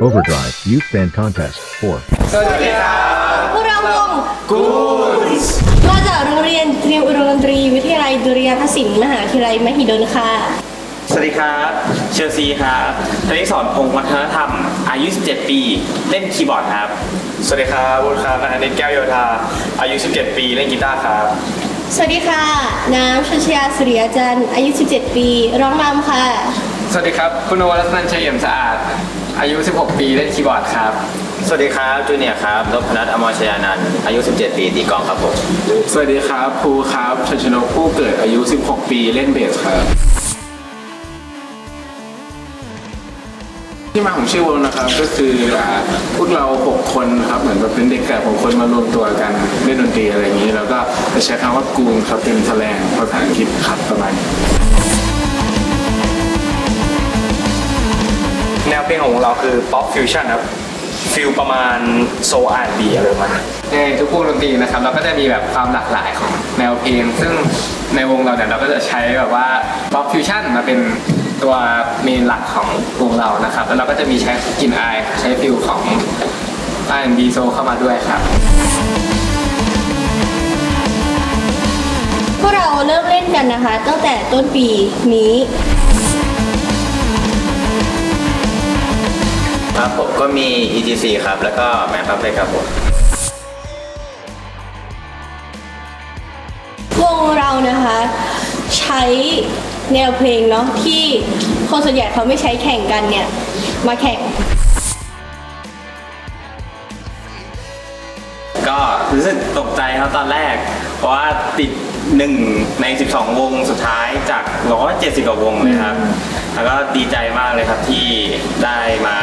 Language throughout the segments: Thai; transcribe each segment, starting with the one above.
Overdrive Youth Band Contest 4. สวัสดีครับพวกเราวงกูสมาจากโรงเรียนเตรียมอุดมดนตรี วิทยาลัยดุริยางคศิลป์มหาวิทยาลัยมหิดลค่ะ สวัสดีครับเชลซีครับธนิสอนพงศ์วัฒนธรรม อายุ 17 ปี เล่นคีย์บอร์ดครับ สวัสดีครับวุฒิครับนันนิตแก้วโยธา อายุ 17 ปีเล่นกีตาร์ครับสวัสดีค่ะ น้ำชัชยาสุริยจันทร์อายุ 17 ปี ร้องรำค่ะ สวัสดีครับ คุณนวรัตนันชัยเอี่ยมสะอาด อายุ 16 ปีเล่นคีย์บอร์ดครับ สวัสดีครับจูเนียร์ครับนพนัทอมรชยานันท์อายุ 17 ปีตีกลองครับผม สวัสดีครับภูครับชัชนกผู้เกิดอายุ 16 ปีเล่นเบสครับ ที่มาของชื่อวงนะครับก็คืออ่าพวกเรา 6 คนครับเหมือนแบบเป็นเด็กแฝดหกคนมารวมตัวกันเล่นดนตรีอะไรอย่างนี้ แล้วก็จะใช้คำว่ากูนครับเป็นแสลงภาษาอังกฤษครับประมาณนี้ วเพลงของเราคือป๊อปฟิวชั่นครับฟิลประมาณโซอาร์บีอะไรประมาณนั้น ในทุกวงดนตรีนะครับเราก็จะมีแบบความหลากหลายของแนวเพลง ซึ่งในวงเราเนี่ยเราก็จะใช้แบบว่า pop fusion มาเป็นตัวเมนหลักของวงเรานะครับ แล้วเราก็จะมีใช้กลิ่นอายใช้ฟิลของ R&B soul เข้ามาด้วยครับ พวกเราเริ่มเล่นกันนะคะ ตั้งแต่ต้นปีนี้ ก็มี EGC ครับ แล้วก็แมปพับเลยครับผม วงเรานะคะ ใช้แนวเพลงเนาะที่คนส่วนใหญ่เขาไม่ใช้แข่งกันเนี่ย มาแข่ง ก็รู้สึกตกใจครับตอนแรก เพราะว่าติดหนึ่งใน 12 วงสุดท้ายจาก 170 กว่าวงเลยครับ แล้วก็ดีใจมากเลยครับที่ได้มา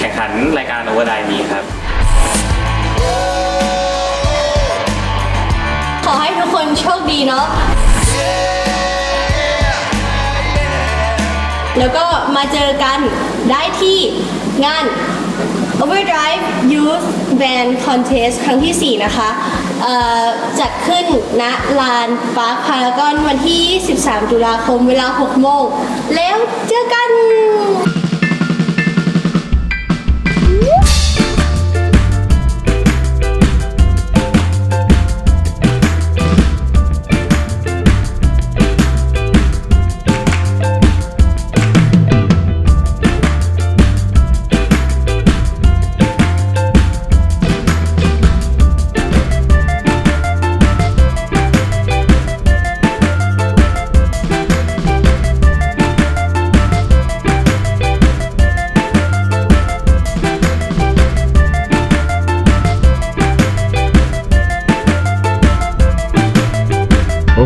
แข่งขันรายการโอเวอร์ไดนี้ครับ ขอให้ทุกคนโชคดีเนาะ แล้วก็มาเจอกันได้ที่งาน Overdrive Youth Band Contest ครั้งที่ 4 นะคะเอ่อจัดขึ้นณลานปาร์คพารากอนวันที่23ตุลาคมเวลา 6 โมง แล้วเจอกัน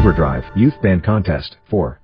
Overdrive Youth Band Contest 4.